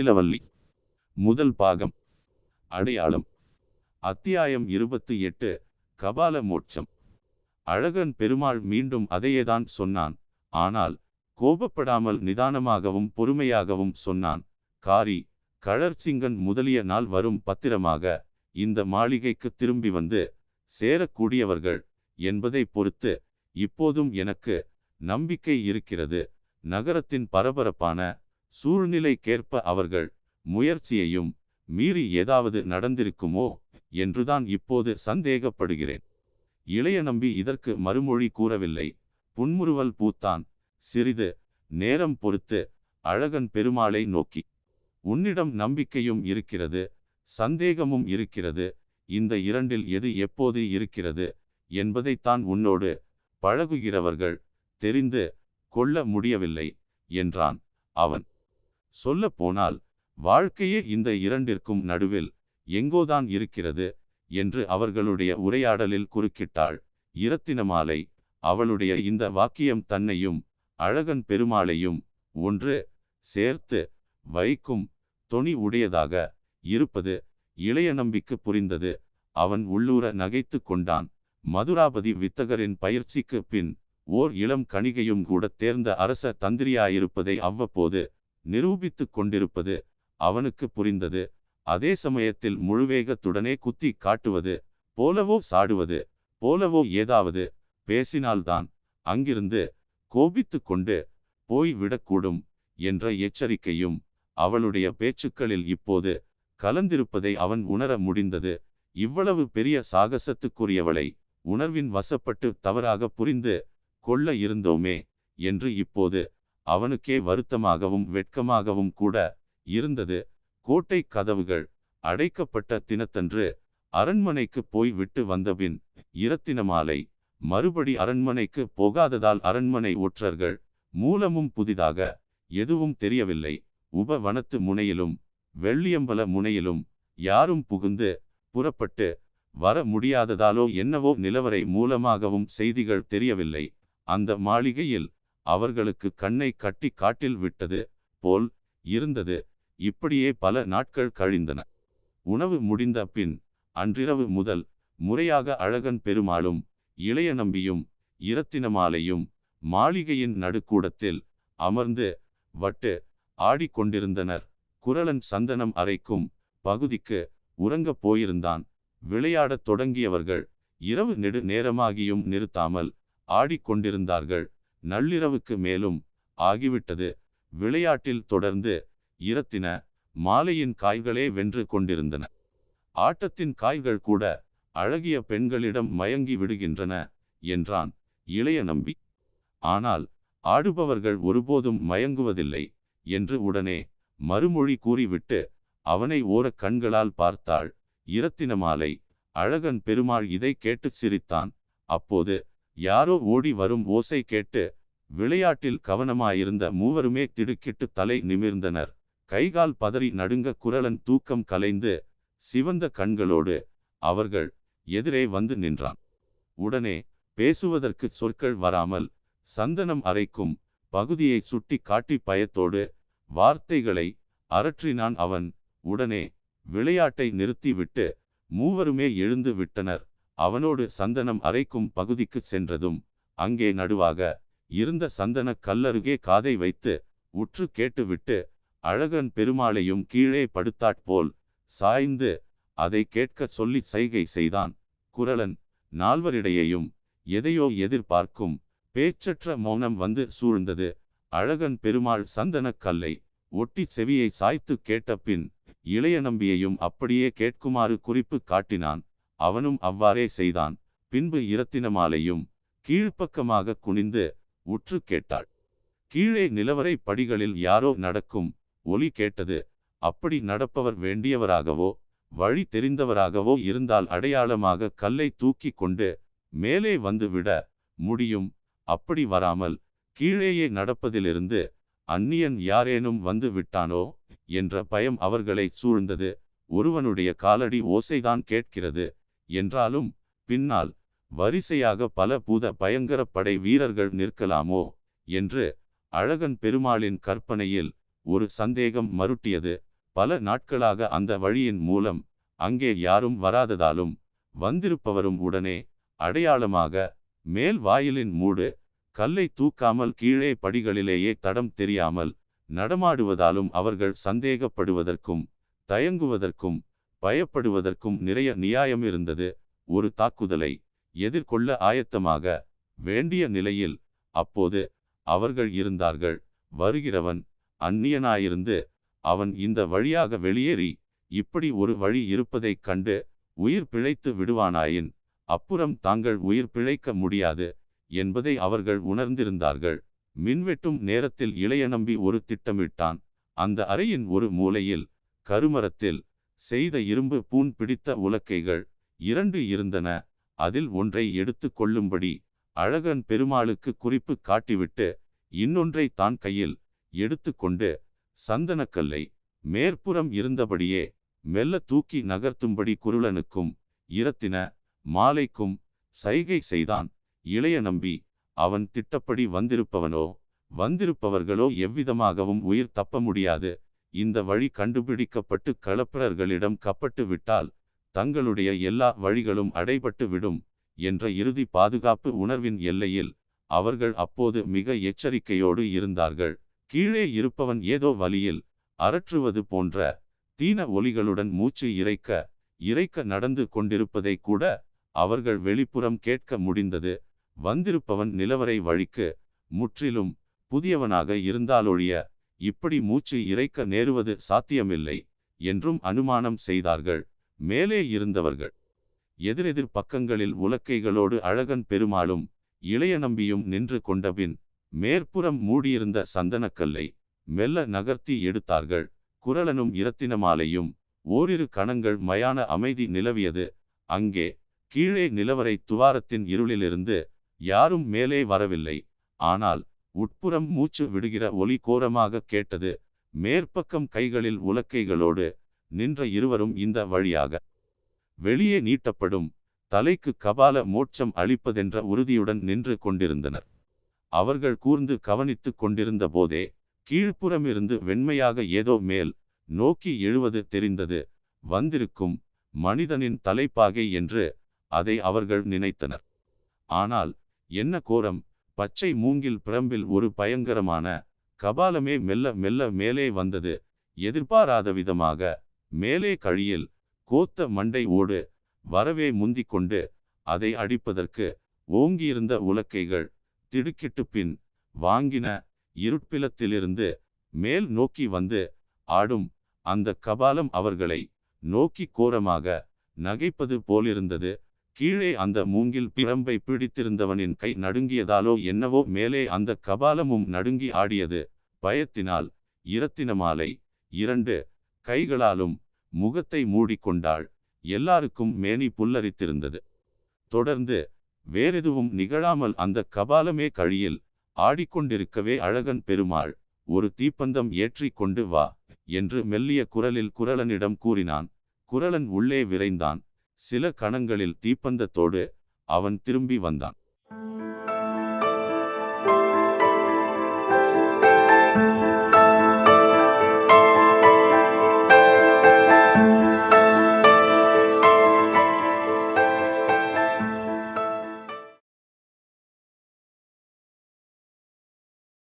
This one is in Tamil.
முத்திலவல்லி முதல் பாகம். அடையாளம். அத்தியாயம் இருபத்தி எட்டு. கபால மோட்சம். அழகன் பெருமாள் மீண்டும் அதையேதான் சொன்னான். ஆனால் கோபப்படாமல் நிதானமாகவும் பொறுமையாகவும் சொன்னான். காரி கழற்சிங்கன் முதலிய நாள் வரும் பத்திரமாக இந்த மாளிகைக்கு திரும்பி வந்து சேரக்கூடியவர்கள் என்பதை பொறுத்து இப்போதும் எனக்கு நம்பிக்கை இருக்கிறது. நகரத்தின் பரபரப்பான சூழ்நிலைக்கேற்ப அவர்கள் முயற்சியையும் மீறி ஏதாவது நடந்திருக்குமோ என்றுதான் இப்போது சந்தேகப்படுகிறேன். இளைய நம்பி இதற்கு மறுமொழி கூறவில்லை. புன்முறுவல் பூத்தான். சிறிது நேரம் பொறுத்து அழகன் பெருமாளை நோக்கி உன்னிடம் நம்பிக்கையும் இருக்கிறது சந்தேகமும் இருக்கிறது. இந்த இரண்டில் எது எப்போது இருக்கிறது என்பதைத்தான் உன்னோடு பழகுகிறவர்கள் தெரிந்து கொள்ள முடியவில்லை என்றான் அவன். சொல்ல போனால் வாழ்க்கையே இந்த இரண்டிற்கும் நடுவில் எங்கோதான் இருக்கிறது என்று அவர்களுடைய உரையாடலில் குறுக்கிட்டாள். இரத்தினமாலை அவளுடைய இந்த வாக்கியம் தன்னையும் அழகன் பெருமாளையும் ஒன்று சேர்த்து வைக்கும் தொனி உடையதாக இருப்பது இளைய நம்பிக்கு புரிந்தது. அவன் உள்ளூர நகைத்து கொண்டான். மதுராபதி வித்தகரின் பயிற்சிக்கு பின் ஓர் இளம் கணிகையும் கூட தேர்ந்த அரச தந்திரியாயிருப்பதை அவ்வப்போது நிரூபித்து கொண்டிருப்பது அவனுக்கு புரிந்தது. அதே சமயத்தில் முழுவேகத்துடனே குத்தி காட்டுவது போலவோ சாடுவது போலவோ ஏதாவது பேசினால்தான் அங்கிருந்து கோபித்து கொண்டு போய் விடக்கூடும் என்ற எச்சரிக்கையும் அவளுடைய பேச்சுக்களில் இப்போது கலந்திருப்பதை அவன் உணர முடிந்தது. இவ்வளவு பெரிய சாகசத்துக்குரியவளை உணர்வின் வசப்பட்டு தவறாக புரிந்து கொள்ள இருந்தோமே என்று இப்போது அவனுக்கே வருத்தமாகவும் வெட்கமாகவும் கூட இருந்தது. கோட்டை கதவுகள் அடைக்கப்பட்ட தினத்தன்று அரண்மனைக்கு போய் விட்டு வந்தபின் இரத்தினமாலை மறுபடி அரண்மனைக்கு போகாததால் அரண்மனை ஒற்றர்கள் மூலமும் புதிதாக எதுவும் தெரியவில்லை. உப வனத்து முனையிலும் வெள்ளியம்பல முனையிலும் யாரும் புகுந்து புறப்பட்டு வர முடியாததாலோ என்னவோ நிலவரை மூலமாகவும் செய்திகள் தெரியவில்லை. அந்த மாளிகையில் அவர்களுக்கு கண்ணை கட்டி காட்டில் விட்டது போல் இருந்தது. இப்படியே பல நாட்கள் கழிந்தன. உணவு முடிந்த பின் அன்றிரவு முதல் முறையாக அழகன் பெருமாளும் இளைய நம்பியும் இரத்தினமாலையும் மாளிகையின் நடுக்கூடத்தில் அமர்ந்து வட்டு ஆடிக்கொண்டிருந்தனர் குரலன் சந்தனம் அறைக்கும் பகுதிக்கு உறங்கப் போயிருந்தான். விளையாடத் தொடங்கியவர்கள் இரவு நெடு நேரமாகியும் நிறுத்தாமல் ஆடிக்கொண்டிருந்தார்கள் நள்ளிரவுக்கு மேலும் ஆகிவிட்டது. விளையாட்டில் தொடர்ந்து இரத்தின மாலையின் காய்களே வென்று கொண்டிருந்தன. ஆட்டத்தின் காய்கள் கூட அழகிய பெண்களிடம் மயங்கி விடுகின்றன என்றான் இளைய நம்பி. ஆனால் ஆடுபவர்கள் ஒருபோதும் மயங்குவதில்லை என்று உடனே மறுமொழி கூறிவிட்டு அவனை ஓரக் கண்களால் பார்த்தாள். இரத்தின மாலை அழகன் பெருமாள் இதை கேட்டு சிரித்தான். அப்போது யாரோ ஓடி வரும் ஓசை கேட்டு விளையாட்டில் கவனமாயிருந்த மூவருமே திடுக்கிட்டு தலை நிமிர்ந்தனர். கைகால் பதறி நடுங்க குரலன் தூக்கம் கலைந்து சிவந்த கண்களோடு அவர்கள் எதிரே வந்து நின்றான். உடனே பேசுவதற்கு சொற்கள் வராமல் சந்தனம் அரைக்கும் பகுதியை சுட்டி காட்டி பயத்தோடு வார்த்தைகளை அரற்றினான் அவன். உடனே விளையாட்டை நிறுத்திவிட்டு மூவருமே எழுந்து விட்டனர். அவனோடு சந்தனம் அரைக்கும் பகுதிக்கு சென்றதும் அங்கே நடுவாக இருந்த சந்தன கல்லருகே காதை வைத்து உற்று கேட்டுவிட்டு அழகன் பெருமாளையும் கீழே படுத்தாற்போல் சாய்ந்து அதை கேட்கச் சொல்லி சைகை செய்தான். குரலன் நால்வரிடையையும் எதையோ எதிர்பார்க்கும் பேச்சற்ற மௌனம் வந்து சூழ்ந்தது. அழகன் பெருமாள் சந்தனக் கல்லை ஒட்டி செவியை சாய்த்து கேட்ட பின் இளைய நம்பியையும் அப்படியே கேட்குமாறு குறிப்பு காட்டினான். அவனும் அவ்வாறே செய்தான். பின்பு இரத்தினமாலையும் கீழ்ப்பக்கமாக குனிந்து உற்று கேட்டாள். கீழே நிலவரை படிகளில் யாரோ நடக்கும் ஒலி கேட்டது அப்படி நடப்பவர் வேண்டியவராகவோ வழி தெரிந்தவராகவோ இருந்தால் அடையாளமாக கல்லை தூக்கி கொண்டு மேலே வந்து விட முடியும். அப்படி வராமல் கீழேயே நடப்பதிலிருந்து அந்நியன் யாரேனும் வந்து விட்டானோ? என்ற பயம் அவர்களை சூழ்ந்தது. ஒருவனுடைய காலடி ஓசைதான் கேட்கிறது. என்றாலும் பின்னால் வரிசையாக பல பூத பயங்கர படை வீரர்கள் நிற்கலாமோ என்று அழகன் பெருமாளின் கற்பனையில் ஒரு சந்தேகம் மருட்டியது. பல நாட்களாக அந்த வழியின் மூலம் அங்கே யாரும் வராததாலும் வந்திருப்பவரும் உடனே அடையாளமாக மேல் வாயிலின் மூடு கல்லை தூக்காமல் கீழே படிகளிலேயே தடம் தெரியாமல் நடமாடுவதாலும் அவர்கள் சந்தேகப்படுவதற்கும் தயங்குவதற்கும் பயப்படுவதற்கும் நிறைய நியாயம் இருந்தது. ஒரு தாக்குதலை எதிர்கொள்ள ஆயத்தமாக வேண்டிய நிலையில் அப்போது அவர்கள் இருந்தார்கள். வருகிறவன் அந்நியனாயிருந்து அவன் இந்த வழியாக வெளியேறி இப்படி ஒரு வழி இருப்பதைக் கண்டு உயிர் பிழைத்து விடுவானாயின் அப்புறம் தாங்கள் உயிர் பிழைக்க முடியாது என்பதை அவர்கள் உணர்ந்திருந்தார்கள். மின்வெட்டும் நேரத்தில் இளைய நம்பி ஒரு திட்டமிட்டான். அந்த அறையின் ஒரு மூலையில் கருமரத்தில் செய்த இரும்பு பூன் பிடித்த உலக்கைகள் இரண்டு இருந்தன. அதில் ஒன்றை எடுத்து கொள்ளும்படி அழகன் பெருமாளுக்கு குறிப்பு காட்டிவிட்டு இன்னொன்றை தான் கையில் எடுத்துக்கொண்டு சந்தனக்கல்லை மேற்புறம் இருந்தபடியே மெல்ல தூக்கி நகர்த்தும்படி குருளனுக்கும் இரத்தின மாலைக்கும் சைகை செய்தான். இளைய நம்பி அவன் திட்டப்படி வந்திருப்பவனோ? வந்திருப்பவர்களோ எவ்விதமாகவும் உயிர் தப்ப முடியாது. இந்த வழி கண்டுபிடிக்கப்பட்டு களப்பிரர்களிடம் கப்பட்டு விட்டால் தங்களுடைய எல்லா வழிகளும் அடைபட்டு விடும் என்ற இறுதி பாதுகாப்பு உணர்வின் எல்லையில் அவர்கள் அப்போது மிக எச்சரிக்கையோடு இருந்தார்கள். கீழே இருப்பவன் ஏதோ வழியில் அரற்றுவது போன்ற தீன ஒலிகளுடன் மூச்சு இறைக்க இறைக்க நடந்து கொண்டிருப்பதை கூட அவர்கள் வெளிப்புறம் கேட்க முடிந்தது. வந்திருப்பவன் நிலவரை வழிக்கு முற்றிலும் புதியவனாக இருந்தாலொழிய இப்படி மூச்சு இறைக்க நேருவது சாத்தியமில்லை என்றும் அனுமானம் செய்தார்கள். மேலே இருந்தவர்கள். எதிரெதிர் பக்கங்களில் உலக்கைகளோடு அழகன் பெருமாளும் இளைய நம்பியும் நின்று கொண்டபின் மேற்புறம் மூடியிருந்த சந்தனக்கல்லை மெல்ல நகர்த்தி எடுத்தார்கள். குரலனும் இரத்தினமாலையும் ஓரிரு கணங்கள் மயான அமைதி நிலவியது. அங்கே கீழே நிலவரை துவாரத்தின் இருளிலிருந்து யாரும் மேலே வரவில்லை. ஆனால் உட்புறம் மூச்சு விடுகிற ஒலி கோரமாக கேட்டது. மேற்பக்கம் கைகளில் உலக்கைகளோடு நின்ற இருவரும் இந்த வழியாக வெளியே நீட்டப்படும் தலைக்கு கபால மோட்சம் அளிப்பதென்ற உறுதியுடன் நின்று கொண்டிருந்தனர். அவர்கள் கூர்ந்து கவனித்துக் கொண்டிருந்த போதே கீழ்ப்புறமிருந்து வெண்மையாக ஏதோ மேல் நோக்கி எழுவது தெரிந்தது. வந்திருக்கும் மனிதனின் தலைப்பாகை என்று அதை அவர்கள் நினைத்தனர். ஆனால் என்ன கோரம்? பச்சை மூங்கில் பிரம்பில் ஒரு பயங்கரமான கபாலமே மெல்ல மெல்ல மேலே வந்தது. எதிர்பாராத விதமாக மேலே கழியில் கோத்த மண்டை ஓடு வரவே முந்திக் கொண்டு அதை அடிப்பதற்கு ஓங்கியிருந்த உலக்கைகள் திடுக்கிட்டு பின் வாங்கின இருட்பிலத்திலிருந்து மேல் நோக்கி வந்து ஆடும் அந்த கபாலம் அவர்களை நோக்கி கோரமாக நகைப்பது போலிருந்தது. கீழே அந்த மூங்கில் பிரம்பை பிடித்திருந்தவனின் கை நடுங்கியதாலோ என்னவோ மேலே அந்த கபாலமும் நடுங்கி ஆடியது. பயத்தினால் இரத்தின மாலை. இரண்டு கைகளாலும் முகத்தை மூடிக்கொண்டாள். எல்லாருக்கும் மேனி புல்லரித்திருந்தது. தொடர்ந்து வேறெதுவும் நிகழாமல் அந்த கபாலமே கழியில் ஆடிக்கொண்டிருக்கவே அழகன் பெருமாள் ஒரு தீப்பந்தம் ஏற்றி கொண்டு வா என்று மெல்லிய குரலில் குரலனிடம் கூறினான். குரலன் உள்ளே விரைந்தான். சில கணங்களில் தீப்பந்தத்தோடு அவன் திரும்பி வந்தான்.